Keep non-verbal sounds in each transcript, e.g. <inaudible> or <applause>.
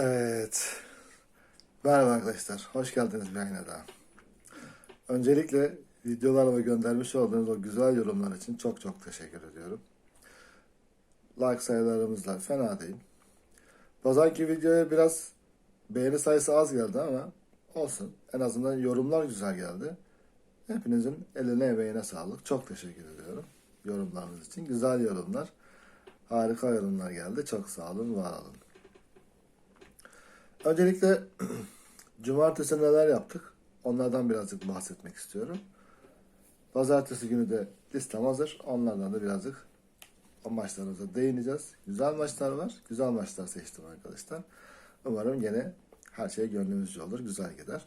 Evet. Merhaba arkadaşlar. Hoş geldiniz bir yayına daha. Öncelikle videolarıma göndermiş olduğunuz o güzel yorumlar için çok çok teşekkür ediyorum. Like sayılarımız da fena değil. Pazarki videoya biraz beğeni sayısı az geldi ama olsun. En azından yorumlar güzel geldi. Hepinizin eline emeğine sağlık. Çok teşekkür ediyorum yorumlarınız için. Güzel yorumlar. Harika yorumlar geldi. Çok sağ olun, var olun. Öncelikle <clears throat> cumartesi neler yaptık? Onlardan birazcık bahsetmek istiyorum. Pazartesi günü de listem hazır. Onlardan da birazcık maçlarımıza değineceğiz. Güzel maçlar var. Güzel maçlar seçtim arkadaşlar. Umarım gene her şey gönlümüzce olur. Güzel gider.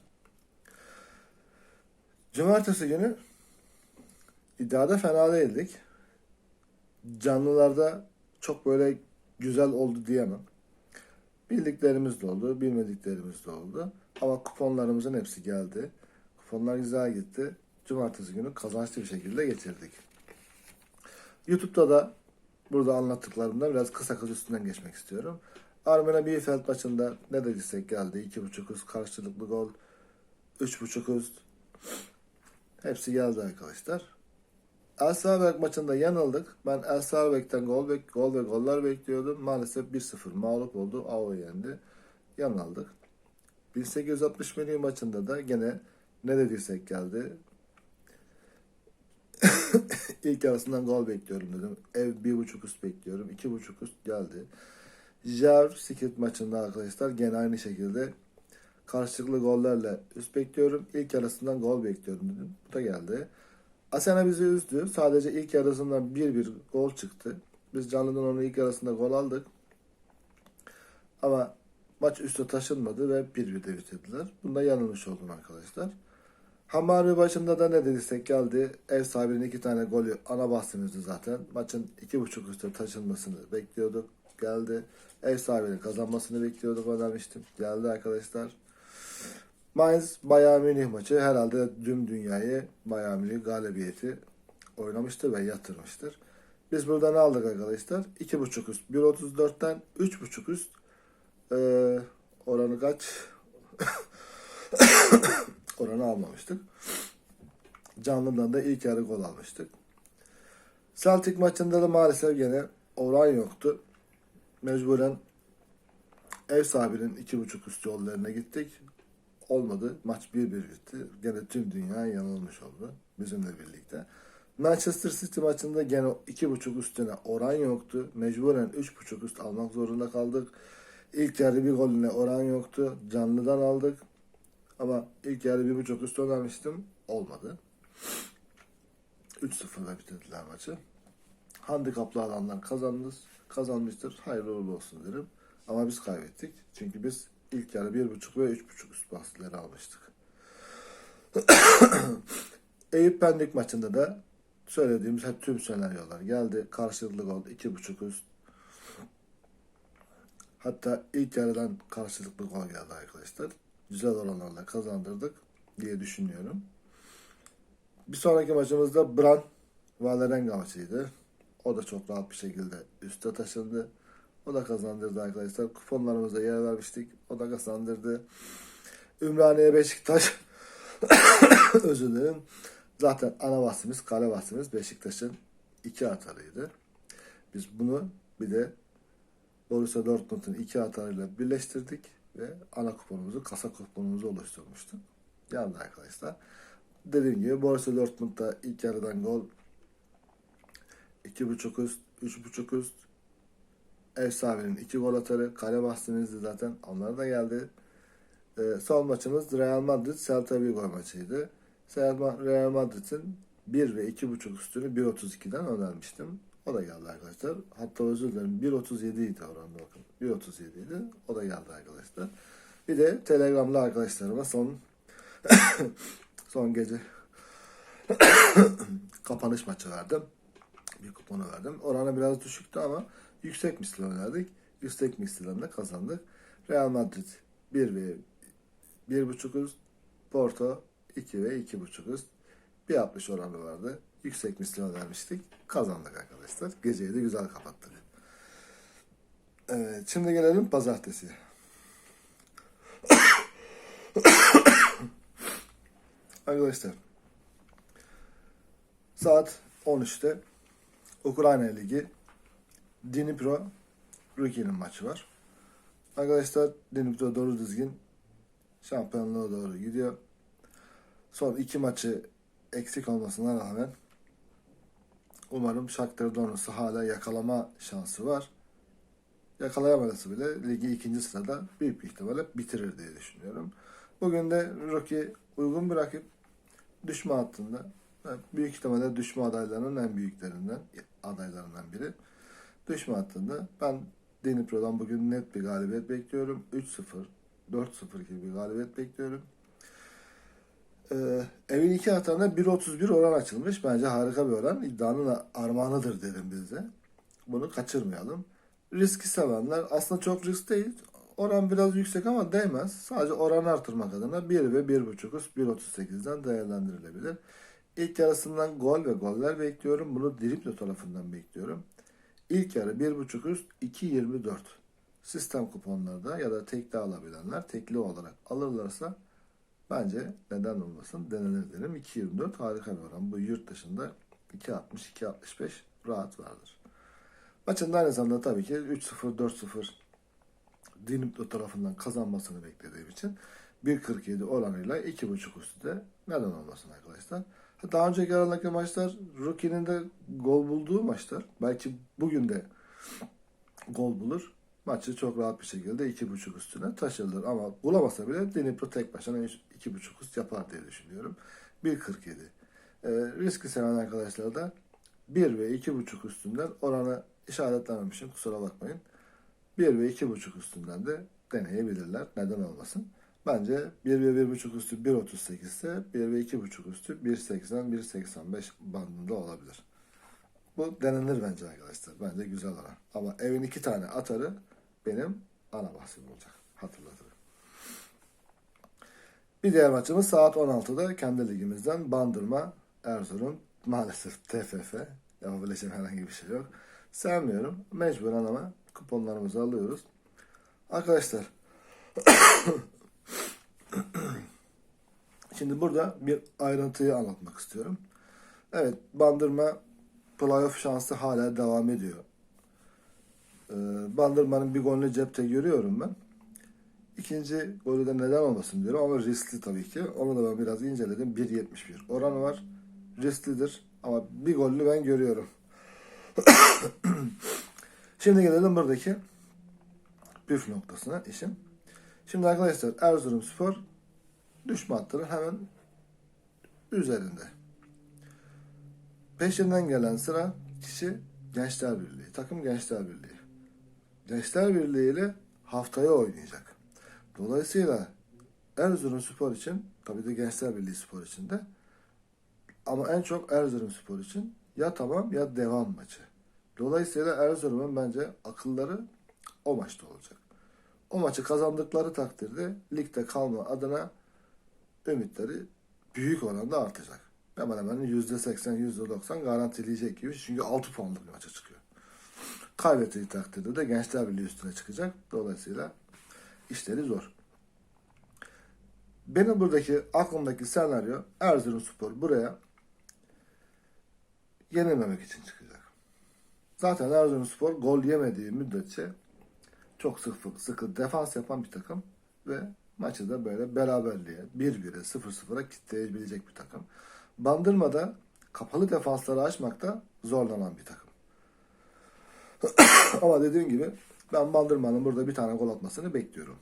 Cumartesi günü iddiada fena değildik. Canlılarda çok böyle güzel oldu diyemem. Bildiklerimiz de oldu, bilmediklerimiz de oldu. Ama kuponlarımızın hepsi geldi. Kuponlar güzel gitti. Cumartesi günü kazançlı bir şekilde geçirdik. YouTube'da da burada anlattıklarımda biraz kısa kısa üstünden geçmek istiyorum. Armena Bielefeld maçında ne dediysek geldi. 2.5 üst karşılıklı gol. 3.5 üst. Hepsi geldi arkadaşlar. El Salvador maçında yanıldık. Ben El Salvador'dan gol, ve, gol ve goller bekliyordum. Maalesef 1-0 mağlup oldu. AO yendi. Yanıldık. 1860 milyon maçında da gene ne dediysek geldi. <coughs> İlk yarısından gol bekliyorum dedim. Ev 1.5 üst bekliyorum. 2.5 üst geldi. Jar Sikit maçında arkadaşlar gene aynı şekilde karşılıklı gollerle üst bekliyorum. İlk yarısından gol bekliyorum dedim. Bu da geldi. Asena bizi üzdü. Sadece ilk yarısından 1-1 gol çıktı. Biz canlıdan onun ilk yarısında gol aldık. Ama maç üste taşınmadı ve 1-1'de bitirdiler. Bunda yanılmış oldum arkadaşlar. Hamari başında da ne dediysek geldi. Ev sahibinin iki tane golü ana bahsimizdi zaten. Maçın iki buçuk üstte taşınmasını bekliyorduk. Geldi. Ev sahibinin kazanmasını bekliyorduk önermiştim. Geldi arkadaşlar. Mainz Bayern Münih maçı herhalde tüm dünyayı Bayern Münih galibiyeti oynamıştır ve yatırmıştır. Biz burada ne aldık arkadaşlar? 2.5 üst 1.34'ten 3.5 üst ee, oranı kaç? <coughs> oranı almamıştık. Canlıdan da ilk yarı gol almıştık. Celtic maçında da maalesef gene oran yoktu. Mecburen ev sahibinin 2.5 üst yollarına gittik olmadı. Maç 1-1 bitti. Gene tüm dünya yanılmış oldu bizimle birlikte. Manchester City maçında gene 2.5 üstüne oran yoktu. Mecburen 3.5 üst almak zorunda kaldık. İlk yarı bir golüne oran yoktu. Canlıdan aldık. Ama ilk yarı 1.5 üst önermiştim. Olmadı. 3-0'da bitirdiler maçı. Handikaplı alanlar kazandınız. Kazanmıştır. Hayırlı uğurlu olsun derim. Ama biz kaybettik. Çünkü biz İlk yarı bir buçuk ve üç buçuk üst baskıları almıştık. <coughs> Eyüp Pendik maçında da söylediğimiz hep tüm senaryolar geldi. Karşılıklı gol iki buçuk üst. Hatta ilk yarıdan karşılıklı gol geldi arkadaşlar. Güzel oranlarla kazandırdık diye düşünüyorum. Bir sonraki maçımızda Bran Valerenga maçıydı. O da çok rahat bir şekilde üste taşındı. O da kazandırdı arkadaşlar. Kuponlarımıza yer vermiştik. O da kazandırdı. Ümraniye Beşiktaş <coughs> özür dilerim. Zaten ana bahsimiz, kale bahsimiz Beşiktaş'ın iki atarıydı. Biz bunu bir de Borussia Dortmund'un iki atarıyla birleştirdik ve ana kuponumuzu, kasa kuponumuzu oluşturmuştuk. Yandı arkadaşlar. Dediğim gibi Borussia Dortmund'da ilk yarıdan gol 2.5 üst, 3.5 üst, ev sahibinin iki gol atarı. Kale bahsimizdi zaten. Onlar da geldi. E, son maçımız Real Madrid Celta Vigo maçıydı. Real Madrid'in 1 ve 2.5 üstünü 1.32'den önermiştim. O da geldi arkadaşlar. Hatta özür dilerim 1.37 idi oranda bakın. 1.37 idi. O da geldi arkadaşlar. Bir de Telegram'da arkadaşlarıma son <coughs> son gece <coughs> kapanış maçı verdim. Bir kuponu verdim. Oranı biraz düşüktü ama yüksek misli oynadık. Yüksek misliden kazandık. Real Madrid 1 ve 1.5 üst. Porto 2 ve 2.5 üst. 1.60 oranı vardı. Yüksek misli önermiştik. Kazandık arkadaşlar. Geceyi de güzel kapattık. Evet, şimdi gelelim pazartesi. <coughs> arkadaşlar saat 13'te Ukrayna Ligi Dnipro Ruki'nin maçı var. Arkadaşlar Dnipro doğru düzgün şampiyonluğa doğru gidiyor. Son iki maçı eksik olmasına rağmen umarım Shakhtar Donetsk'ı hala yakalama şansı var. Yakalayamaması bile ligi ikinci sırada büyük bir ihtimalle bitirir diye düşünüyorum. Bugün de Rocky uygun bir rakip düşme hattında. Büyük ihtimalle düşme adaylarının en büyüklerinden, adaylarından biri. Düşme hattında ben Dnipro'dan bugün net bir galibiyet bekliyorum. 3-0, 4-0 gibi bir galibiyet bekliyorum. Ee, evin iki atağında 1.31 oran açılmış. Bence harika bir oran. İddianın armağanıdır dedim biz de. Bunu kaçırmayalım. Riski sevenler aslında çok risk değil. Oran biraz yüksek ama değmez. Sadece oranı artırmak adına 1 ve 1.5 üst 1.38'den değerlendirilebilir. İlk yarısından gol ve goller bekliyorum. Bunu Driplo tarafından bekliyorum. İlk yarı 1.5 üst 2.24. Sistem kuponlarda ya da tekli alabilenler tekli olarak alırlarsa bence neden olmasın denenir derim. 2.24 harika bir oran. Bu yurt dışında 2.60 2.65 rahat vardır. Maçın aynı zamanda tabii ki 3-0 4-0 Diniplo tarafından kazanmasını beklediğim için 1.47 oranıyla 2.5 üstü de neden olmasın arkadaşlar. Daha önceki aralıktaki maçlar Rookie'nin de gol bulduğu maçlar. Belki bugün de gol bulur. Maçı çok rahat bir şekilde 2.5 üstüne taşırlar. Ama bulamasa bile Dnipro tek başına 2.5 üst yapar diye düşünüyorum. 1.47. Ee, riski seven arkadaşlar da 1 ve 2.5 üstünden oranı işaretlememişim kusura bakmayın. 1 ve 2.5 üstünden de deneyebilirler. Neden olmasın? Bence 1 ve 1.5 üstü 1.38 ise 1 ve 2.5 üstü 1.80-1.85 bandında olabilir. Bu denenir bence arkadaşlar. Bence güzel oran. Ama evin iki tane atarı benim ana bahsim olacak. Hatırlatırım. Bir diğer maçımız saat 16'da kendi ligimizden Bandırma Erzurum maalesef TFF yapabileceğim herhangi bir şey yok. Sevmiyorum. Mecburen ama kuponlarımızı alıyoruz. Arkadaşlar <clears throat> Şimdi burada bir ayrıntıyı anlatmak istiyorum. Evet, Bandırma playoff şansı hala devam ediyor. Ee, Bandırma'nın bir golünü cepte görüyorum ben. İkinci golü de neden olmasın diyorum ama riskli tabii ki. Onu da ben biraz inceledim. 1.71 oranı var. Risklidir ama bir golünü ben görüyorum. <clears throat> Şimdi gelelim buradaki püf noktasına işin. Şimdi arkadaşlar Erzurumspor düşme hattının hemen üzerinde. Peşinden gelen sıra kişi Gençler Birliği. Takım Gençler Birliği. Gençler Birliği ile haftaya oynayacak. Dolayısıyla Erzurumspor için tabii de Gençler Birliği spor için de ama en çok Erzurumspor için ya tamam ya devam maçı. Dolayısıyla Erzurum'un bence akılları o maçta olacak. O maçı kazandıkları takdirde ligde kalma adına ümitleri büyük oranda artacak. Hemen hemen %80, %90 garantileyecek gibi. Çünkü 6 puanlık bir maça çıkıyor. Kaybettiği takdirde de Gençler Birliği üstüne çıkacak. Dolayısıyla işleri zor. Benim buradaki aklımdaki senaryo Erzurumspor buraya yenilmemek için çıkacak. Zaten Erzurumspor gol yemediği müddetçe çok sıkı, sıkı defans yapan bir takım ve maçı da böyle beraberliğe 1-1'e 0-0'a kitleyebilecek bir takım. Bandırma'da kapalı defansları açmakta zorlanan bir takım. <coughs> Ama dediğim gibi ben Bandırma'nın burada bir tane gol atmasını bekliyorum.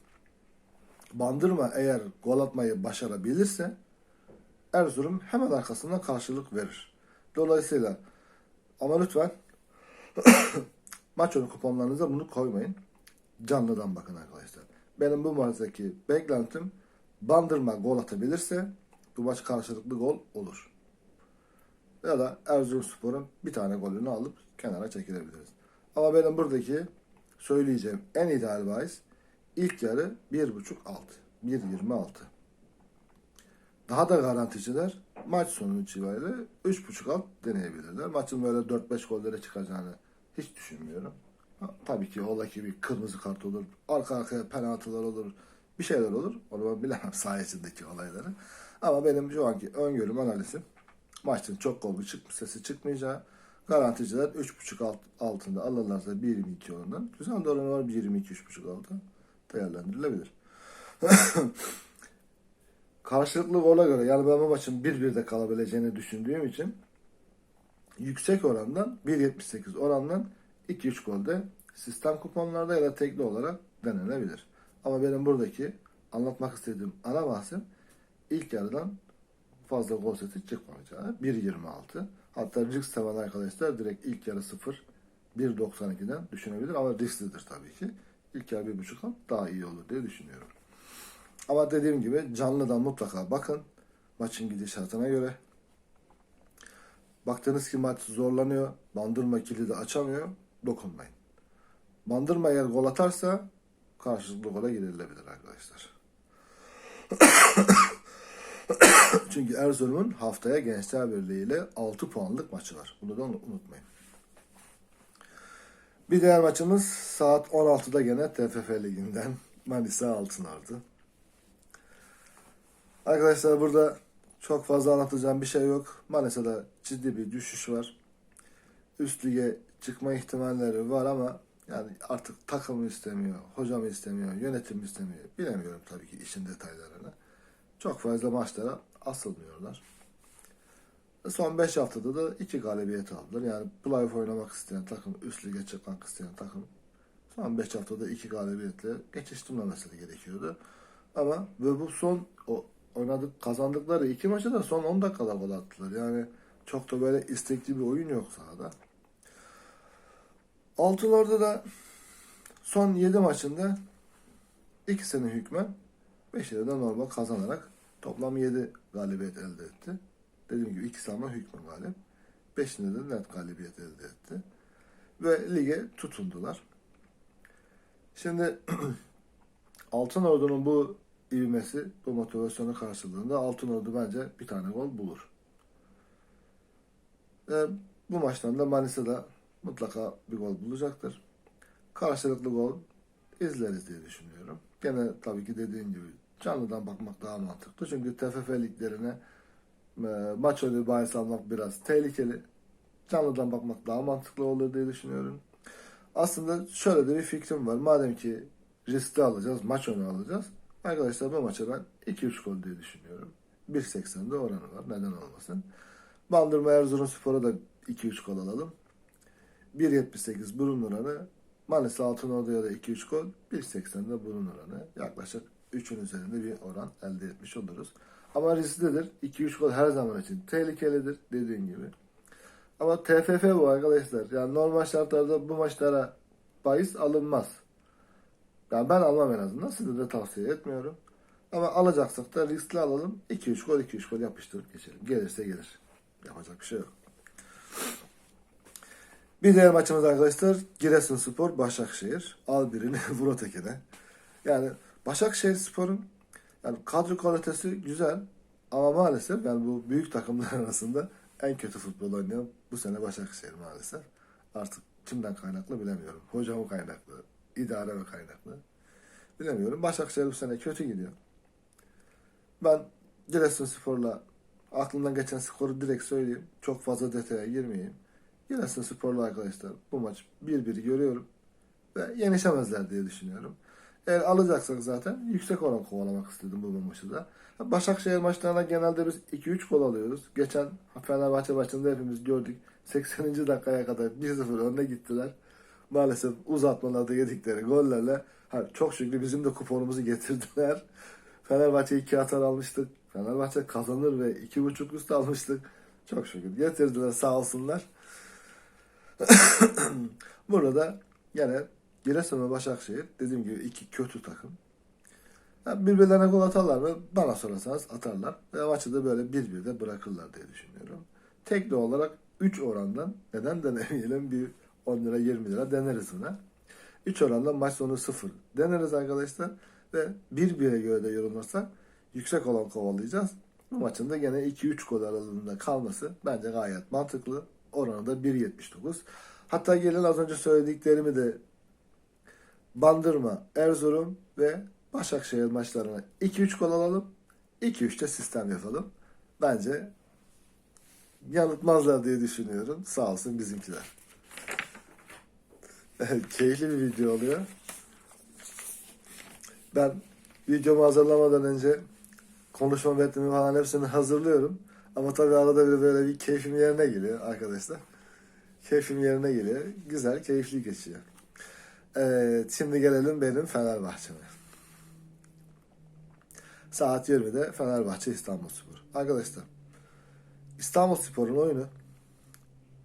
Bandırma eğer gol atmayı başarabilirse Erzurum hemen arkasından karşılık verir. Dolayısıyla ama lütfen <coughs> maç önü kuponlarınıza bunu koymayın. Canlıdan bakın arkadaşlar. Benim bu maçtaki beklentim Bandırma gol atabilirse bu maç karşılıklı gol olur. Ya da Erzurumspor'un bir tane golünü alıp kenara çekilebiliriz. Ama benim buradaki söyleyeceğim en ideal bahis ilk yarı 1.5 alt. 1.26. Daha da garanticiler maç sonu itibariyle 3.5 alt deneyebilirler. Maçın böyle 4-5 gollere çıkacağını hiç düşünmüyorum. Tabii ki ola ki bir kırmızı kart olur, arka arkaya penaltılar olur, bir şeyler olur. Onu ben bilemem <laughs> saha içindeki olayları. Ama benim şu anki öngörüm analizim maçın çok gol çık sesi çıkmayacağı. Garanticiler 3.5 alt, altında alırlarsa 1.22 oranından. Güzel de oranı var 1.22 altı değerlendirilebilir. <laughs> Karşılıklı gola göre yani ben bu maçın 1-1'de kalabileceğini düşündüğüm için yüksek orandan 1.78 orandan 2-3 golde sistem kuponlarda ya da tekli olarak denenebilir. Ama benim buradaki anlatmak istediğim ana bahsim ilk yarıdan fazla gol seti çıkmayacağı. 1.26. Hatta risk seven arkadaşlar direkt ilk yarı 0 1.92'den düşünebilir ama risklidir tabii ki. İlk yarı 1.5 at daha iyi olur diye düşünüyorum. Ama dediğim gibi canlıdan mutlaka bakın. Maçın gidişatına göre. Baktınız ki maç zorlanıyor. Bandırma kilidi açamıyor. Dokunmayın. Bandırma eğer gol atarsa karşılıklı gola girilebilir arkadaşlar. <coughs> Çünkü Erzurum'un haftaya Gençler Birliği ile 6 puanlık maçı var. Bunu da unutmayın. Bir diğer maçımız saat 16'da gene TFF Ligi'nden Manisa Altınordu. Arkadaşlar burada çok fazla anlatacağım bir şey yok. Manisa'da ciddi bir düşüş var. Üst lige çıkma ihtimalleri var ama yani artık takım istemiyor, hocam istemiyor, yönetim istemiyor. Bilemiyorum tabii ki işin detaylarını. Çok fazla maçlara asılmıyorlar. Son 5 haftada da 2 galibiyet aldılar. Yani playoff oynamak isteyen takım, üst lige çıkmak isteyen takım son 5 haftada 2 galibiyetle geçiştirmemesi gerekiyordu. Ama ve bu son o oynadık kazandıkları iki maçı da son 10 dakikada gol attılar. Yani çok da böyle istekli bir oyun yok sahada. Altınorda da son 7 maçında ikisini hükmen 5'ini de normal kazanarak toplam 7 galibiyet elde etti. Dediğim gibi ikisi ama hükmen galip. 5'inde de net galibiyet elde etti. Ve lige tutundular. Şimdi <clears throat> Altın Ordu'nun bu ivmesi, bu motivasyonu karşılığında Altın Ordu bence bir tane gol bulur. Ve bu maçtan da Manisa'da mutlaka bir gol bulacaktır. Karşılıklı gol izleriz diye düşünüyorum. Gene tabii ki dediğim gibi canlıdan bakmak daha mantıklı. Çünkü TFF liglerine e, maç önü bahis almak biraz tehlikeli. Canlıdan bakmak daha mantıklı olur diye düşünüyorum. Aslında şöyle de bir fikrim var. Madem ki riskli alacağız, maç önü alacağız. Arkadaşlar bu maça ben 2-3 gol diye düşünüyorum. 1.80'de oranı var. Neden olmasın. Bandırma Erzurum Spor'a da 2-3 gol alalım. 1.78 burun oranı. Manisa Altınordu'ya da 2-3 gol. 1.80'de burun oranı. Yaklaşık 3'ün üzerinde bir oran elde etmiş oluruz. Ama risklidir. 2-3 gol her zaman için tehlikelidir dediğim gibi. Ama TFF bu arkadaşlar. Yani normal şartlarda bu maçlara bahis alınmaz. Yani ben almam en azından. Size de tavsiye etmiyorum. Ama alacaksak da riskli alalım. 2-3 gol 2-3 gol yapıştırıp geçelim. Gelirse gelir. Yapacak bir şey yok. Bir diğer maçımız arkadaşlar Giresunspor Başakşehir. Al birini <laughs> vur ötekine. Yani Başakşehir Spor'un yani kadro kalitesi güzel ama maalesef yani bu büyük takımlar <laughs> arasında en kötü futbol oynayan bu sene Başakşehir maalesef. Artık kimden kaynaklı bilemiyorum. Hoca mı kaynaklı, idare mi kaynaklı bilemiyorum. Başakşehir bu sene kötü gidiyor. Ben Giresunspor'la aklımdan geçen skoru direkt söyleyeyim. Çok fazla detaya girmeyeyim. Giresunspor'la arkadaşlar bu maç 1-1 görüyorum. Ve yenişemezler diye düşünüyorum. Eğer alacaksak zaten yüksek oran kovalamak istedim bu maçı da. Başakşehir maçlarına genelde biz 2-3 gol alıyoruz. Geçen Fenerbahçe maçında hepimiz gördük. 80. dakikaya kadar 1-0 önüne gittiler. Maalesef uzatmalarda yedikleri gollerle ha, çok şükür bizim de kuponumuzu getirdiler. Fenerbahçe 2 atar almıştık. Fenerbahçe kazanır ve 2.5 üst almıştık. Çok şükür getirdiler sağ olsunlar. <coughs> Burada yine Giresun ve Başakşehir dediğim gibi iki kötü takım. Yani birbirlerine gol atarlar mı? Bana sorarsanız atarlar. Ve maçı da böyle bir bir de bırakırlar diye düşünüyorum. Tekli olarak 3 orandan neden denemeyelim? Bir 10 lira 20 lira deneriz buna. 3 orandan maç sonu 0 deneriz arkadaşlar. Ve 1-1'e göre de yorumlarsak yüksek olan kovalayacağız. Bu maçın da gene 2-3 gol aralığında kalması bence gayet mantıklı. Oranı da 1.79. Hatta gelin az önce söylediklerimi de Bandırma, Erzurum ve Başakşehir maçlarına 2-3 gol alalım. 2-3'te sistem yapalım. Bence yanıltmazlar diye düşünüyorum. Sağ olsun bizimkiler. <laughs> Keyifli bir video oluyor. Ben videomu hazırlamadan önce konuşma metnimi falan hepsini hazırlıyorum. Ama tabii arada bir böyle bir keyfim yerine geliyor arkadaşlar. Keyfim yerine geliyor. Güzel, keyifli geçiyor. Evet, şimdi gelelim benim Fenerbahçe'me. Saat 20'de Fenerbahçe İstanbulspor. Arkadaşlar, İstanbulspor'un oyunu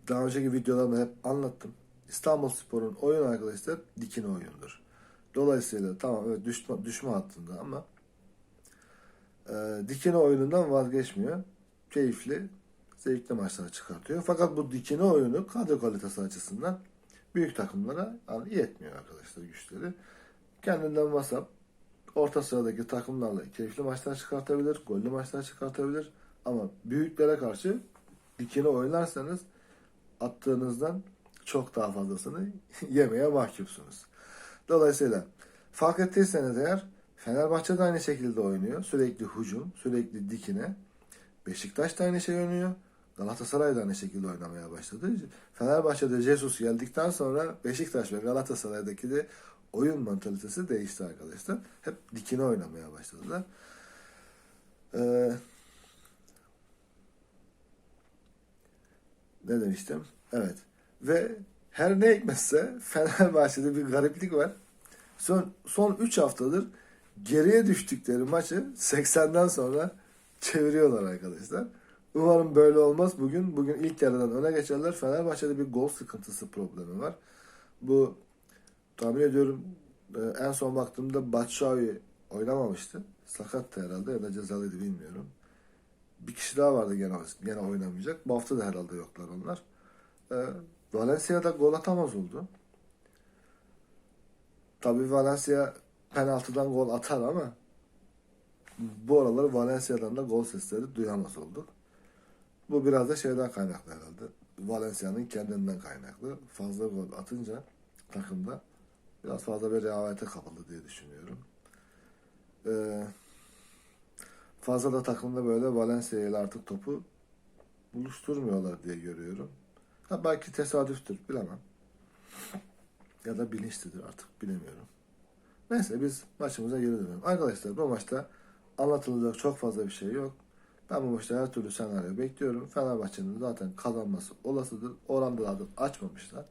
daha önceki videolarımda hep anlattım. İstanbulspor'un oyunu arkadaşlar dikine oyundur. Dolayısıyla tamam evet düşme, düşme hattında ama e, dikine oyunundan vazgeçmiyor. Keyifli, zevkli maçlar çıkartıyor. Fakat bu dikine oyunu kadro kalitesi açısından büyük takımlara yani yetmiyor arkadaşlar güçleri. Kendinden vasap orta sıradaki takımlarla keyifli maçlar çıkartabilir, gollü maçlar çıkartabilir. Ama büyüklere karşı dikine oynarsanız attığınızdan çok daha fazlasını <laughs> yemeye mahkumsunuz. Dolayısıyla fark ettiyseniz eğer Fenerbahçe de aynı şekilde oynuyor. Sürekli hücum, sürekli dikine. Beşiktaş da aynı şey oynuyor. Galatasaray da aynı şekilde oynamaya başladı. Fenerbahçe'de Jesus geldikten sonra Beşiktaş ve Galatasaray'daki de oyun mantalitesi değişti arkadaşlar. Hep dikine oynamaya başladılar. Ee, ne demiştim? Evet. Ve her ne hikmetse Fenerbahçe'de bir gariplik var. Son son 3 haftadır geriye düştükleri maçı 80'den sonra çeviriyorlar arkadaşlar. Umarım böyle olmaz bugün. Bugün ilk yarıdan öne geçerler. Fenerbahçe'de bir gol sıkıntısı problemi var. Bu tahmin ediyorum e, en son baktığımda Batshuayi oynamamıştı. Sakattı herhalde ya da cezalıydı bilmiyorum. Bir kişi daha vardı gene, gene oynamayacak. Bu hafta da herhalde yoklar onlar. E, Valencia'da gol atamaz oldu. Tabii Valencia penaltıdan gol atar ama bu aralar Valencia'dan da gol sesleri duyamaz olduk. Bu biraz da şeyden kaynaklı herhalde. Valencia'nın kendinden kaynaklı. Fazla gol atınca takımda biraz fazla bir rehavete kapıldı diye düşünüyorum. Ee, fazla da takımda böyle Valencia ile artık topu buluşturmuyorlar diye görüyorum. Ha belki tesadüftür bilemem. Ya da bilinçlidir artık bilemiyorum. Neyse biz maçımıza geri dönelim. Arkadaşlar bu maçta anlatılacak çok fazla bir şey yok. Ben bu maçta her türlü senaryo bekliyorum. Fenerbahçe'nin zaten kazanması olasıdır. Oranları da açmamışlar.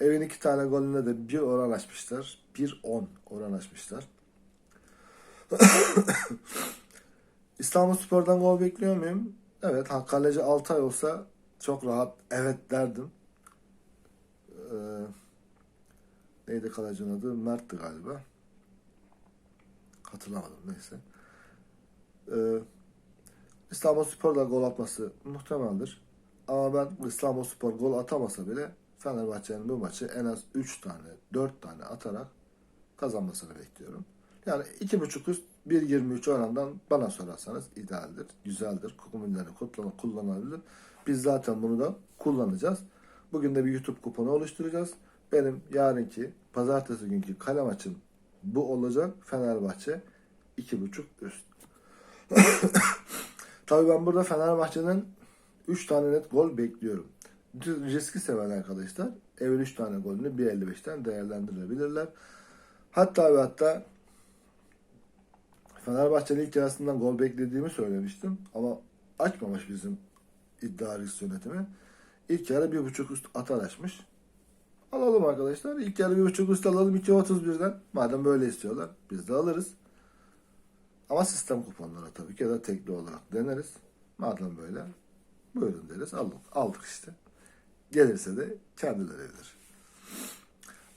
Evin iki tane golüne de bir oran açmışlar. 1-10 oran açmışlar. <coughs> İstanbul Spor'dan gol bekliyor muyum? Evet. Kaleci Altay olsa çok rahat evet derdim. Ee, neydi kalecinin adı? Mert'ti galiba. Hatırlamadım neyse. Ee, İstanbul Spor da gol atması muhtemeldir. Ama ben İstanbul Spor gol atamasa bile Fenerbahçe'nin bu maçı en az 3 tane, 4 tane atarak kazanmasını bekliyorum. Yani 2.5 üst 1.23 orandan bana sorarsanız idealdir, güzeldir. Kuponları kullanılabilir. Biz zaten bunu da kullanacağız. Bugün de bir YouTube kuponu oluşturacağız. Benim yarınki pazartesi günkü kale maçım bu olacak. Fenerbahçe 2.5 üst. <coughs> Tabii ben burada Fenerbahçe'den 3 tane net gol bekliyorum. Riski seven arkadaşlar evin 3 tane golünü 1.55'ten değerlendirebilirler. Hatta ve hatta Fenerbahçe'nin ilk yarısından gol beklediğimi söylemiştim. Ama açmamış bizim iddia risk yönetimi. İlk yarı 1.5 üst atar açmış. Alalım arkadaşlar. İlk yarı 1.5 üst alalım 2.31'den. Madem böyle istiyorlar biz de alırız. Ama sistem kuponları tabii ki ya da tekli olarak deneriz. Madem böyle buyurun deriz. Aldık, aldık işte. Gelirse de kendileri bilir.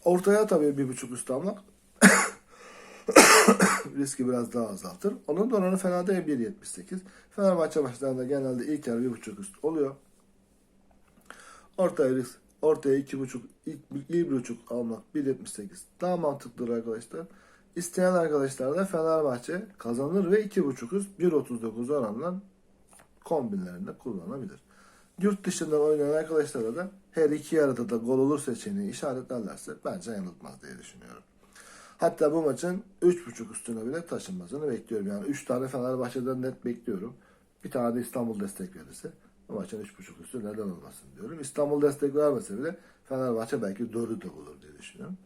Ortaya tabii bir buçuk üst almak <coughs> riski biraz daha azaltır. Onun da oranı fena değil 1.78. Fenerbahçe maçlarında genelde ilk yarı bir buçuk üst oluyor. Ortaya risk ortaya iki buçuk ilk bir buçuk almak 1.78 daha mantıklıdır arkadaşlar. İsteyen arkadaşlar da Fenerbahçe kazanır ve 2.5 üst 1.39 oranla kombinlerinde kullanabilir. Yurt dışından oynayan arkadaşlara da her iki yarıda da gol olur seçeneği işaretlerlerse bence yanıltmaz diye düşünüyorum. Hatta bu maçın 3.5 üstüne bile taşınmasını bekliyorum. Yani 3 tane Fenerbahçe'den net bekliyorum. Bir tane de İstanbul destek verirse bu maçın 3.5 üstü neden olmasın diyorum. İstanbul destek vermese bile Fenerbahçe belki 4'ü de bulur diye düşünüyorum.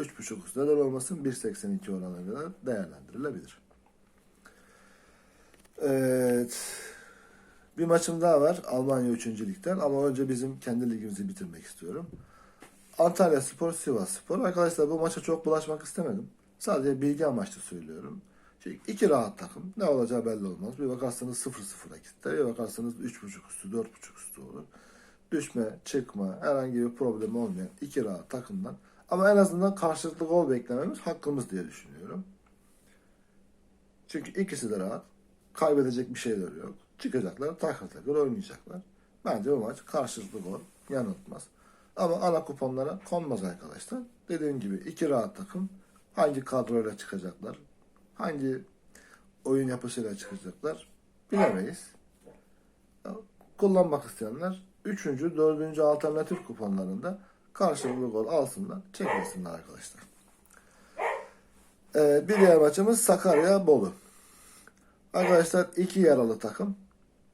3.5 üstü neden olmasın 1.82 oranına kadar değerlendirilebilir. Evet. Bir maçım daha var Almanya 3. Lig'den ama önce bizim kendi ligimizi bitirmek istiyorum. Antalya Spor, Sivas Spor. Arkadaşlar bu maça çok bulaşmak istemedim. Sadece bilgi amaçlı söylüyorum. Şey, iki rahat takım. Ne olacağı belli olmaz. Bir bakarsanız 0-0'a gitti. Bir bakarsanız 3.5 üstü, 4.5 üstü olur. Düşme, çıkma, herhangi bir problem olmayan iki rahat takımdan. Ama en azından karşılıklı gol beklememiz hakkımız diye düşünüyorum. Çünkü ikisi de rahat. Kaybedecek bir şeyleri yok. Çıkacaklar, takır takır oynayacaklar. Bence bu maç karşılıklı gol yanıltmaz. Ama ana kuponlara konmaz arkadaşlar. Dediğim gibi iki rahat takım. Hangi kadroyla çıkacaklar? Hangi oyun yapısıyla çıkacaklar? Bilemeyiz. Kullanmak isteyenler 3. 4. alternatif kuponlarında karşılıklı gol alsınlar, çekilsinler arkadaşlar. Ee, bir diğer maçımız Sakarya Bolu. Arkadaşlar iki yaralı takım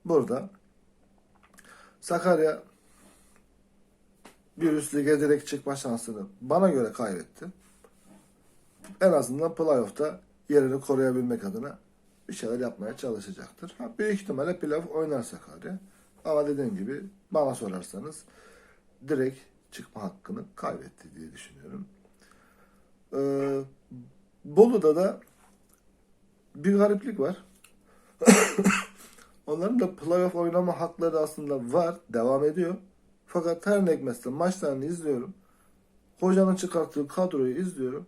burada. Sakarya bir üst lige direkt çıkma şansını bana göre kaybetti. En azından playoff'ta yerini koruyabilmek adına bir şeyler yapmaya çalışacaktır. Ha, büyük ihtimalle playoff oynar Sakarya. Ama dediğim gibi bana sorarsanız direkt çıkma hakkını kaybetti diye düşünüyorum. Ee, Bolu'da da bir gariplik var. <coughs> Onların da playoff oynama hakları aslında var, devam ediyor. Fakat her ne hikmetse maçlarını izliyorum. Hocanın çıkarttığı kadroyu izliyorum.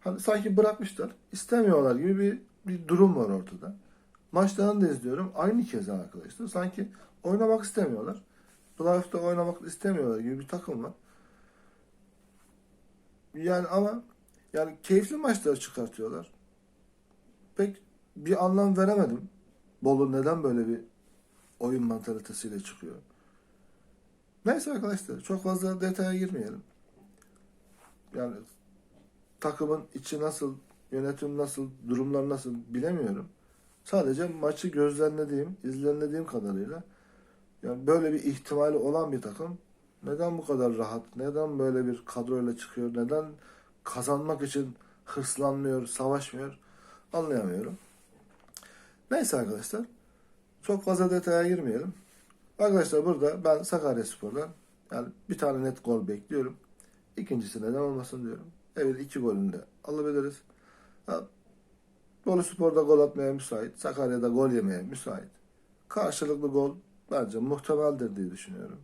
Hani sanki bırakmışlar, istemiyorlar gibi bir, bir durum var ortada. Maçlarını da izliyorum. Aynı keza arkadaşlar. Sanki oynamak istemiyorlar. Playoff'ta oynamak istemiyorlar gibi bir takım var. Yani ama yani keyifli maçlar çıkartıyorlar. Pek bir anlam veremedim. Bolu neden böyle bir oyun mantalitesiyle çıkıyor? Neyse arkadaşlar çok fazla detaya girmeyelim. Yani takımın içi nasıl, yönetim nasıl, durumlar nasıl bilemiyorum. Sadece maçı gözlemlediğim, izlemlediğim kadarıyla yani böyle bir ihtimali olan bir takım neden bu kadar rahat, neden böyle bir kadroyla çıkıyor, neden kazanmak için hırslanmıyor, savaşmıyor anlayamıyorum. Neyse arkadaşlar. Çok fazla detaya girmeyelim. Arkadaşlar burada ben Sakaryaspor'dan yani bir tane net gol bekliyorum. İkincisi neden olmasın diyorum. Evet iki golünü de alabiliriz. Ha, Bolu Spor'da gol atmaya müsait. Sakarya'da gol yemeye müsait. Karşılıklı gol bence muhtemeldir diye düşünüyorum.